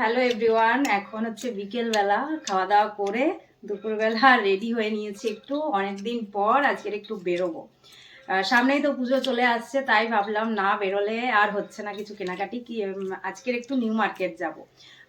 Hello everyone এখন হচ্ছে বিকেলবেলা খাওয়া দাওয়া করে দুপুরবেলা রেডি হয়ে নিয়েছি একটু। অনেকদিন পর আজকের একটু বেরোবো। সামনেই তো পুজো চলে আসছে, তাই ভাবলাম না বেরোলে আর হচ্ছে না কিছু কেনাকাটি কি আজকের একটু নিউ মার্কেট যাব।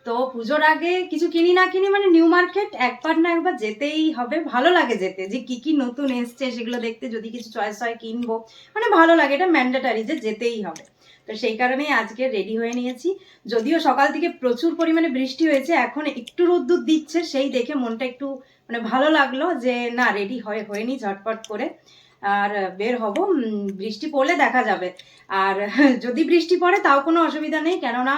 তো পুজোর আগে কিছু কিনি না কিনি মানে নিউ মার্কেট একবার না একবার যেতেই হবে। ভালো লাগে যেতে। যে কি কি নতুন এসছে সেগুলো দেখতে যদি কিছু চয়েস হয় কিনবো। মানে ভালো লাগে, এটা ম্যান্ডেটারি যে যেতেই হবে। তো সেই কারণেই আজকে রেডি হয়ে নিয়েছি। যদিও সকাল থেকে প্রচুর পরিমাণে বৃষ্টি হয়েছে, এখন একটু রোদ্দুর দিচ্ছে, সেই দেখে মনটা একটু মানে ভালো লাগল যে, না রেডি হয়ে হয়নি ঝটপট করে। আর বের হব বৃষ্টি পড়লে দেখা যাবে। আর যদি বৃষ্টি পড়ে তাও কোনো অসুবিধা নেই, কেননা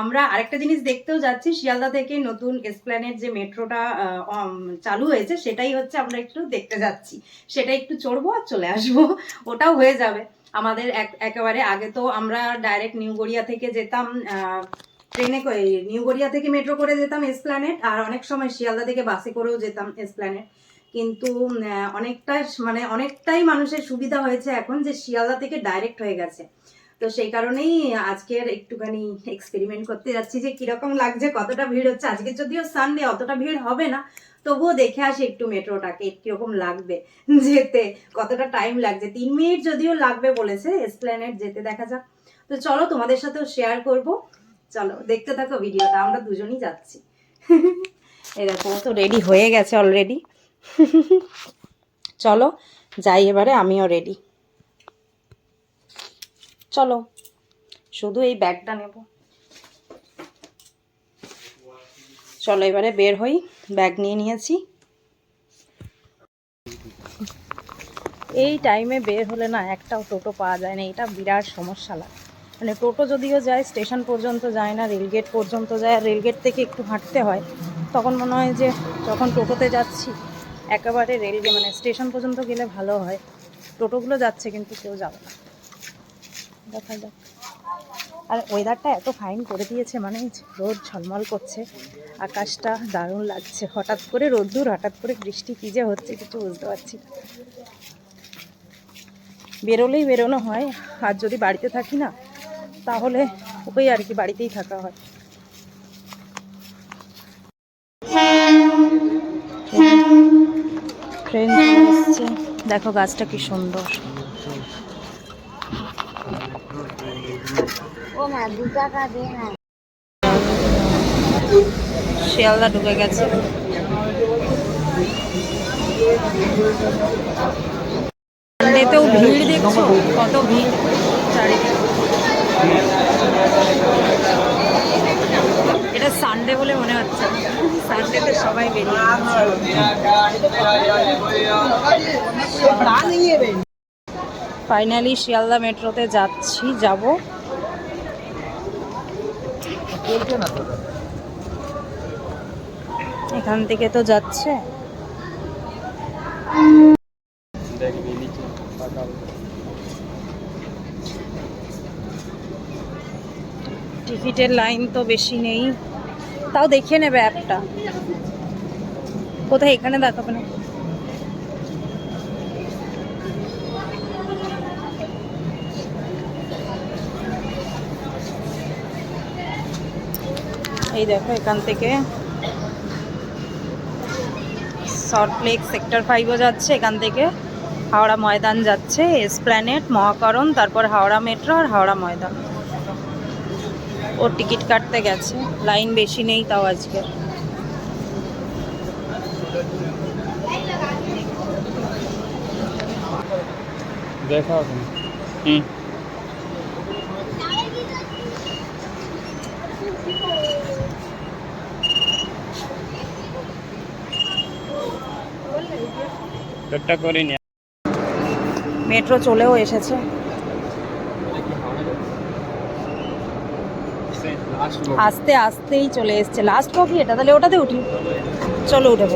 আমরা আরেকটা জিনিস দেখতেও যাচ্ছি, শিয়ালদা থেকে নতুন এসপ্ল্যানের যে মেট্রোটা চালু হয়েছে, সেটাই হচ্ছে আমরা একটু দেখতে যাচ্ছি। সেটা একটু চড়বো আর চলে আসব, ওটাও হয়ে যাবে। আমাদের এক একেবারে আগে তো আমরা ডাইরেক্ট নিউ গড়িয়া থেকে যেতাম ট্রেনে নিউ গড়িয়া থেকে মেট্রো করে যেতাম এসপ্ল্যানেট আর অনেক সময় শিয়ালদা থেকে বাসে করেও যেতাম এসপ্ল্যানেট কিন্তু অনেকটা মানে অনেকটাই মানুষের সুবিধা হয়েছে এখন যে শিয়ালদা থেকে ডাইরেক্ট হয়ে গেছে। তো সেই কারণেই আজকের একটুখানি এক্সপেরিমেন্ট করতে যাচ্ছি যে কীরকম লাগছে, কতটা ভিড় হচ্ছে। আজকে যদিও সানডে অতটা ভিড় হবে না তবুও দেখে আসি একটু মেট্রোটাকে, কীরকম লাগবে যেতে, কতটা টাইম লাগছে। তিন মিনিট যদিও লাগবে বলেছে এসপ্ল্যানেট যেতে দেখা যাক। তো চলো তোমাদের সাথেও শেয়ার করব। চলো, দেখতে থাকো ভিডিওটা আমরা দুজনই যাচ্ছি। এরকম তো রেডি হয়ে গেছে অলরেডি চলো, যাই এবারে, আমিও রেডি চলো, শুধু এই ব্যাগটা নেব। চলো এবারে বের হই ব্যাগ নিয়ে নিয়েছি। এই টাইমে বের হলে না একটাও টোটো পাওয়া যায় না, এটা বিরাট সমস্যা লাগে। মানে টোটো যদিও যায় স্টেশন পর্যন্ত যায় না রেলগেট পর্যন্ত যায়, আর রেলগেট থেকে একটু হাঁটতে হয়, তখন মনে হয় যে যখন টোটোতে যাচ্ছি, একেবারে রেলগে মানে স্টেশন পর্যন্ত গেলে ভালো হয়। টোটোগুলো যাচ্ছে কিন্তু কেউ যাবে না। দেখা যাক। আর ওয়েদারটা এত ফাইন করে দিয়েছে মানে রোদ ঝলমল করছে, আকাশটা দারুণ লাগছে। হঠাৎ করে রোদ্দুর, হঠাৎ করে বৃষ্টি, কী যে হচ্ছে কিছু বুঝতে পারছি বেরোলেই বেরোনো হয়, আর যদি বাড়িতে থাকি না, তাহলে ওই আর কি বাড়িতেই থাকা হয়। ট্রেন দেখো গাছটা কি সুন্দর। শিয়ালদা ঢুকে গেছে। সানডেতেও ভিড় দেখছ? কত ভিড়? চারিদিকে এটা সানডে বলে মনে হচ্ছে। সানডেতে সবাই বেরিয়ে ফাইনালি শিয়ালদা মেট্রোতে যাচ্ছি, যাব। এখান থেকে তো যাচ্ছে। টিকিটের লাইন তো বেশি নেই। তাও দেখিয়ে নেবে অ্যাপটা। কোথায়? এখানে দেখাবে না। এই দেখো এখান থেকে সল্ট লেক সেক্টর ফাইভও যাচ্ছে এখান থেকে হাওড়া ময়দান যাচ্ছে এসপ্ল্যানেট মহাকরণ তারপর হাওড়া মেট্রো আর হাওড়া ময়দান। ওর টিকিট কাটতে গেছে লাইন বেশি নেই তাও আজকে। দেখা হুম। টোট্টা করে নি মেট্রো চলেও এসেছে। আস্তে আস্তেই চলে এসছে। লাস্ট কপি এটা, তাহলে ওটাতে উঠি। চলো উঠে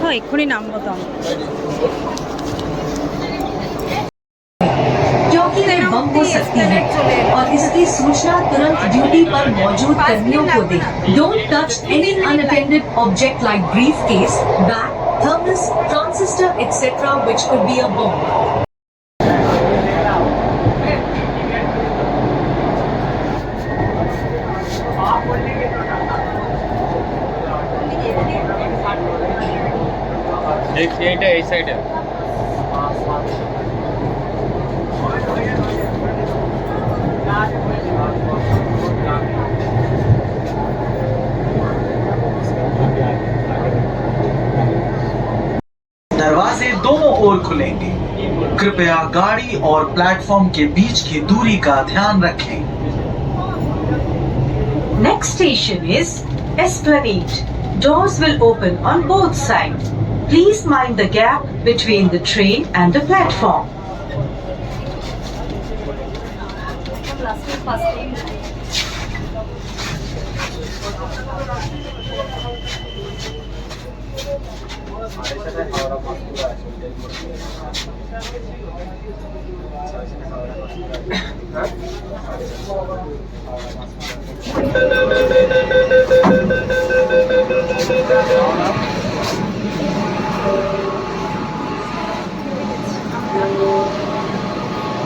হ্যাঁ এক্ষুনি নামবো তো बम हो सकती है। और इसकी सूचना तुरंत ड्यूटी पर मौजूद कर्मियों को दे। Don't touch any unattended object like briefcase bag thermos transistor etcetera which could be a bomb एक साइड साइड है। डोर खुलेंगे। कृपया गाड़ी और प्लेटफॉर्म के बीच की दूरी का ध्यान रखें। Next station is Esplanade doors will open on both side please mind the gap between the train and the platform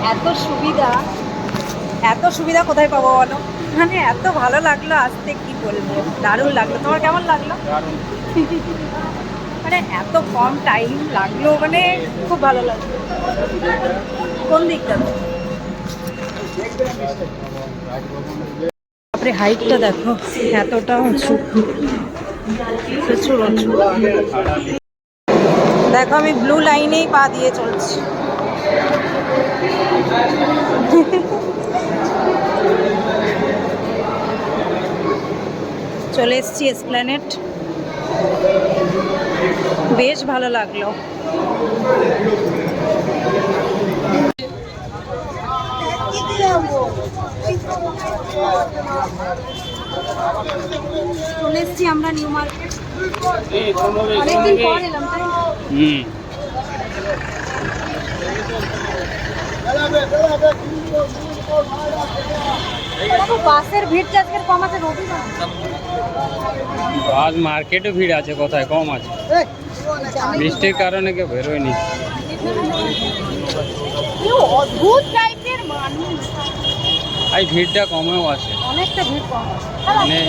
এত সুবিধা এত সুবিধা কোথায় পাবো বলো? মানে এত ভালো লাগল আসতে কি বলব? দারুণ লাগল। তোমার কেমন লাগল? মানে এত কম টাইম লাগল মানে খুব ভালো লাগল। কোন দিকটা? তারপরে হাইটটা দেখো, এতটা উঁচু। প্রচুর উঁচু। দেখো, আমি ব্লু লাইনেই পা দিয়ে চলছি। চলে এসছি এসপ্ল্যানেট বেশ ভালো লাগল। চলে এসছি আমরা নিউ মার্কেট। অনেকদিন পর এলাম তাই? হুম। বাসের ভিড় কম আছে রবিবার আজ মার্কেটে ভিড় আছে কোথায়? কম আছে। বৃষ্টির কারণে কেউ বেরোয়নি। অদ্ভুত টাইপের মানুষ। এই ভিড়টা কমেও আছে। অনেকটা ভিড় কম নেই।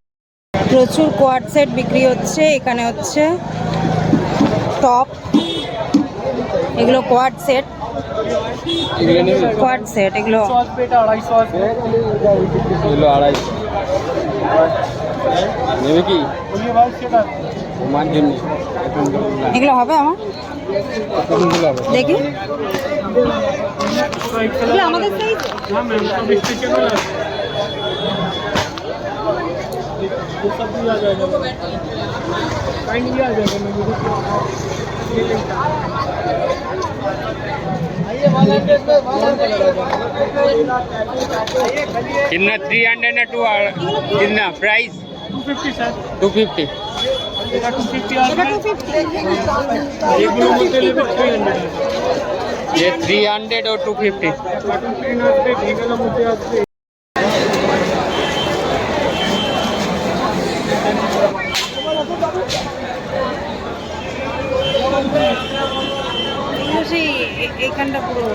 প্রচুর কোয়াড সেট বিক্রি হচ্ছে এখানে হচ্ছে টপ এগুলো কোয়াড সেট কোয়াড সেট এগুলো। এগুলো আড়াইশো নেবে কি? তোমার জন্য। এগুলো হবে আমার? कितना थ्री हंड्रेड है टू कितना price two fifty sir two fifty ये थ्री हंड्रेड और टू फिफ्टी এ- এইখানটা পুরো।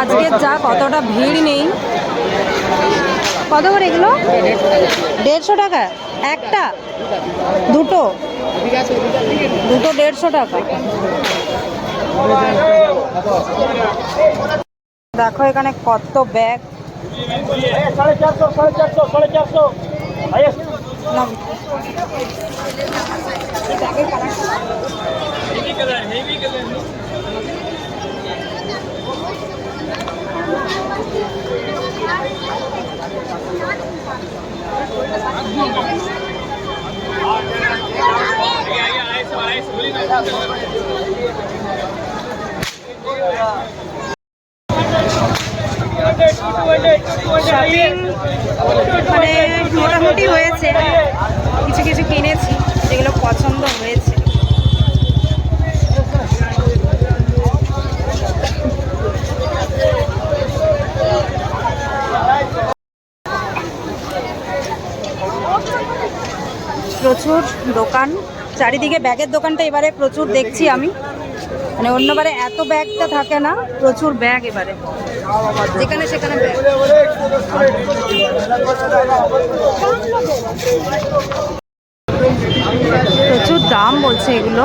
আজকে যা কতটা ভিড় নেই। কত করে এগুলো? দেড়শো টাকা? একটা? দুটো? দুটো দেড়শো টাকা। দেখো এখানে কত ব্যাগ না। শপিং মানে মোটামুটি হয়েছে কিছু কিছু কিনেছি যেগুলো পছন্দ হয়েছে প্রচুর দোকান, চারিদিকে ব্যাগের দোকানটা এবারে প্রচুর দেখছি আমি। মানে অন্যবারে এত ব্যাগটা থাকে না, প্রচুর ব্যাগ এবারে। যেখানে সেখানে প্রচুর দাম বলছে এগুলো।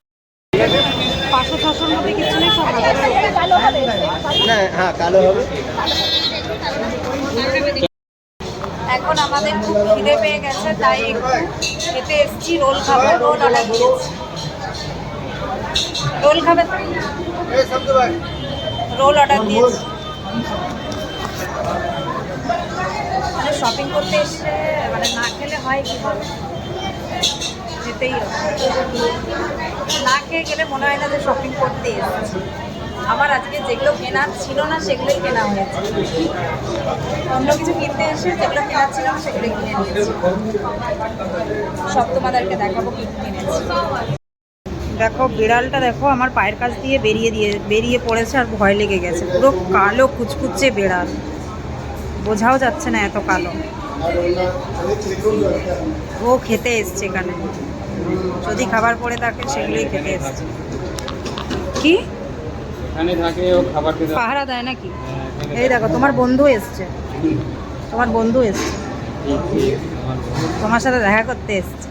পাঁচশো ছশোর মধ্যে কিছু নেই সব না হ্যাঁ কালো হবে। এখন আমাদের খুব খিদে পেয়ে গেছে তাই একটু খেতে এসছি রোল খাব রোল অর্ডার দিয়েছি। রোল খাবে রোল অর্ডার দিয়েছি। মানে শপিং করতে এসে মানে না খেলে হয় কি যেতেই হবে। না খেয়ে গেলে মনে হয় না যে শপিং করতে এসেছি। আমার আজকে যেগুলো কেনার ছিল না, সেগুলোই কেনা হয়েছে। অন্য কিছু কিনতে এসে যেগুলো কেনার ছিল না সেগুলো কিনে নিয়েছি। সব তোমাদেরকে দেখাবো কি কিনেছি। দেখো, বিড়ালটা দেখো, আমার পায়ের কাছ দিয়ে বেরিয়ে দিয়ে, বেরিয়ে পড়েছে আর ভয় লেগে গেছে। পুরো কালো কুচকুচে বিড়াল। বোঝাও যাচ্ছে না এত কালো। ও খেতে এসছে এখানে। যদি খাবার পড়ে থাকে সেগুলোই খেতে এসছে। কি? পাহারা দেয় নাকি? এই দেখো তোমার বন্ধু এসছে। তোমার বন্ধু এসছে। তোমার সাথে দেখা করতে এসছে।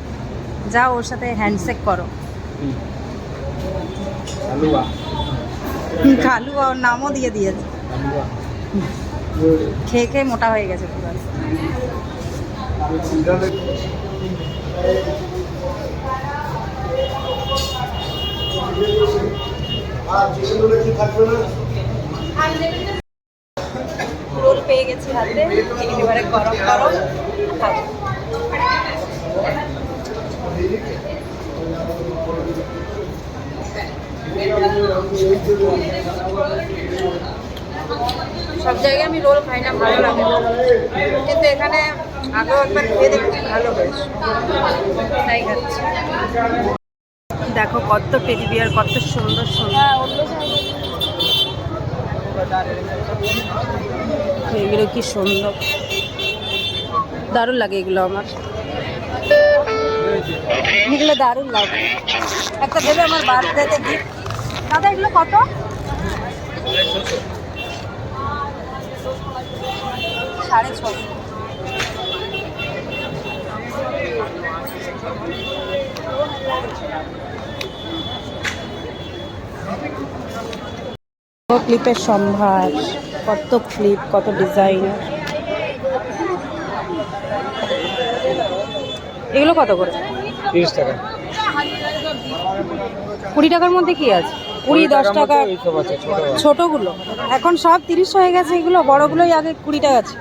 যাও ওর সাথে হ্যান্ডশেক করো। কালু ওর নামও দিয়ে দিয়েছে। খেয়ে খেয়ে মোটা হয়ে গেছে পুরো। রোল পেয়ে গেছি গরম গরম। সব জায়গায় আমি রোল খাই না, ভালো লাগে কিন্তু এখানে আগেও একবার খেয়ে দেখছি, ভালো বেশ তাই খাচ্ছি। দেখো কত টেডি বিয়ার কত সুন্দর সুন্দর। এগুলো কি সুন্দর। দারুণ লাগে এগুলো আমার। এগুলো দারুণ লাগে। একটা দেবে আমার বার্থডেতে গিফট দাদা, এগুলো কত? সাড়ে ছশো ক্লিপের সম্ভার কত ক্লিপ কত ডিজাইন। এগুলো কত করে? তিরিশ টাকা। কুড়ি টাকার মধ্যে কি আছে? কুড়ি দশ টাকা ছোটগুলো। এখন সব তিরিশ হয়ে গেছে এগুলো বড়গুলোই আগে কুড়ি টাকা ছিল।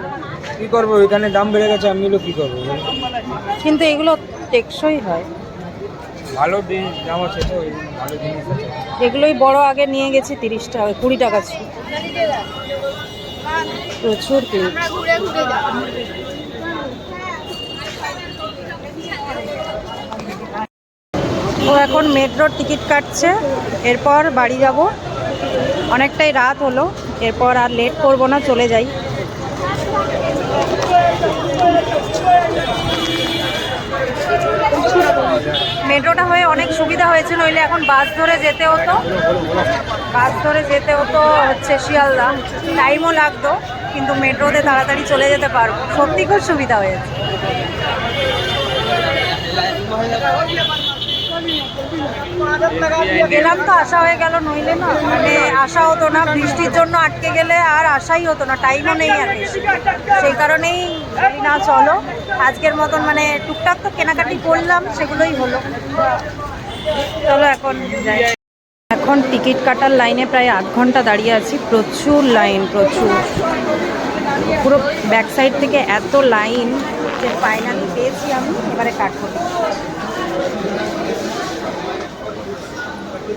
কি করব? এখানে দাম বেড়ে গেছে আমি কি করব? কিন্তু এগুলো টেকসই হয়। ভালো দিন দাম আছে তো ভালো জিনিস আছে। এগুলোই বড় আগে নিয়ে গেছি তিরিশ টাকা কুড়ি টাকা ছিল। প্রচুর ক্লিপ ও এখন মেট্রোর টিকিট কাটছে। এরপর বাড়ি যাব। অনেকটাই রাত হলো। এরপর আর লেট করব না চলে যাই। মেট্রোটা হয়ে অনেক সুবিধা হয়েছে, নইলে এখন বাস ধরে যেতে হতো। বাস ধরে যেতে হতো হচ্ছে শিয়ালদা। টাইমও লাগতো, কিন্তু মেট্রোতে তাড়াতাড়ি চলে যেতে পারব। সত্যি খুব সুবিধা হয়েছে। গেলাম তো আসা হয়ে গেল নইলে না। মানে আসা হতো না, বৃষ্টির জন্য আটকে গেলে আর আসাই হতো না টাইমও নেই আর সেই কারণেই না, চলো। আজকের মতন মানে টুকটাক তো কেনাকাটি করলাম, সেগুলোই হলো। চলো এখন এখন টিকিট কাটার লাইনে প্রায় আধ ঘণ্টা দাঁড়িয়ে আছি। প্রচুর লাইন, প্রচুর। পুরো ব্যাক সাইড থেকে এত লাইন যে ফাইনালি পেয়েছি আমি, এবারে কাটবো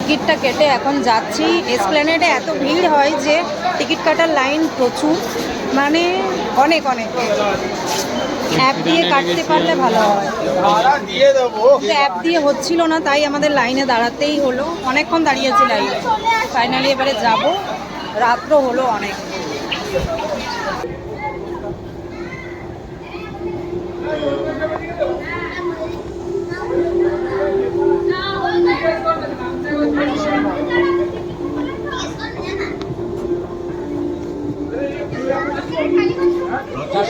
টিকিটটা কেটে এখন যাচ্ছি। এসপ্ল্যানেডে এত ভিড় হয় যে টিকিট কাটার লাইন প্রচুর। মানে অনেক অনেক। অ্যাপ দিয়ে কাটতে পারলে ভালো হয়। অ্যাপ দিয়ে হচ্ছিল না, তাই আমাদের লাইনে দাঁড়াতেই হলো। অনেকক্ষণ দাঁড়িয়েছি লাইনে। ফাইনালি এবারে যাব। রাত্র হলো অনেক।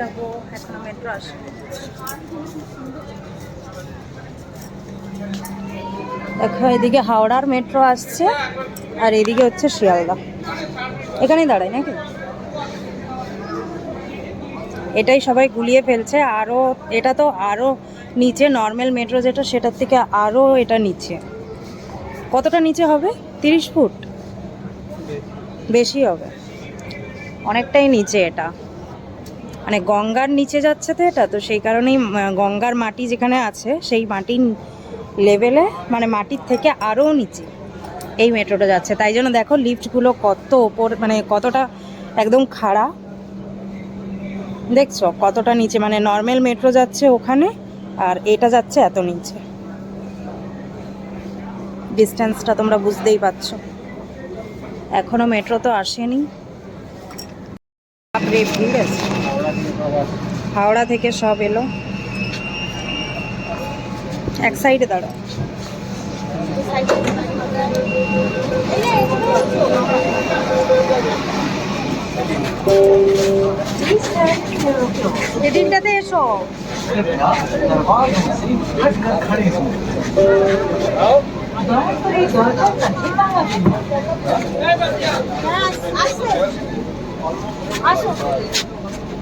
যাব এখনও মেট্রো আসবে দেখো, এদিকে হাওড়ার মেট্রো আসছে, আর এদিকে হচ্ছে শিয়ালদা। এখানেই দাঁড়ায় নাকি? এটাই সবাই গুলিয়ে ফেলছে আরও এটা তো আরও নিচে নর্মাল মেট্রো যেটা, সেটার থেকে আরও এটা নিচে। কতটা নিচে হবে? তিরিশ ফুট? বেশি হবে। অনেকটাই নিচে এটা। মানে গঙ্গার নিচে যাচ্ছে তো এটা, তো সেই কারণেই গঙ্গার মাটি যেখানে আছে, সেই মাটির লেভেলে মানে মাটির থেকে আরও নিচে এই মেট্রোটা যাচ্ছে। তাই জন্য দেখো লিফটগুলো কত ওপর মানে কতটা একদম খাড়া। দেখছ? কতটা নিচে মানে নর্মাল মেট্রো যাচ্ছে ওখানে, আর এটা যাচ্ছে এত নিচে। ডিস্টেন্সটা তোমরা বুঝতেই পারছ। এখনও মেট্রো তো আসেনি। ভিড় আছে। হাওড়া। থেকে সব এলো। এক সাইডে দাঁড়াও। এদিনটাতে এসো। হ্যাঁ, আসো।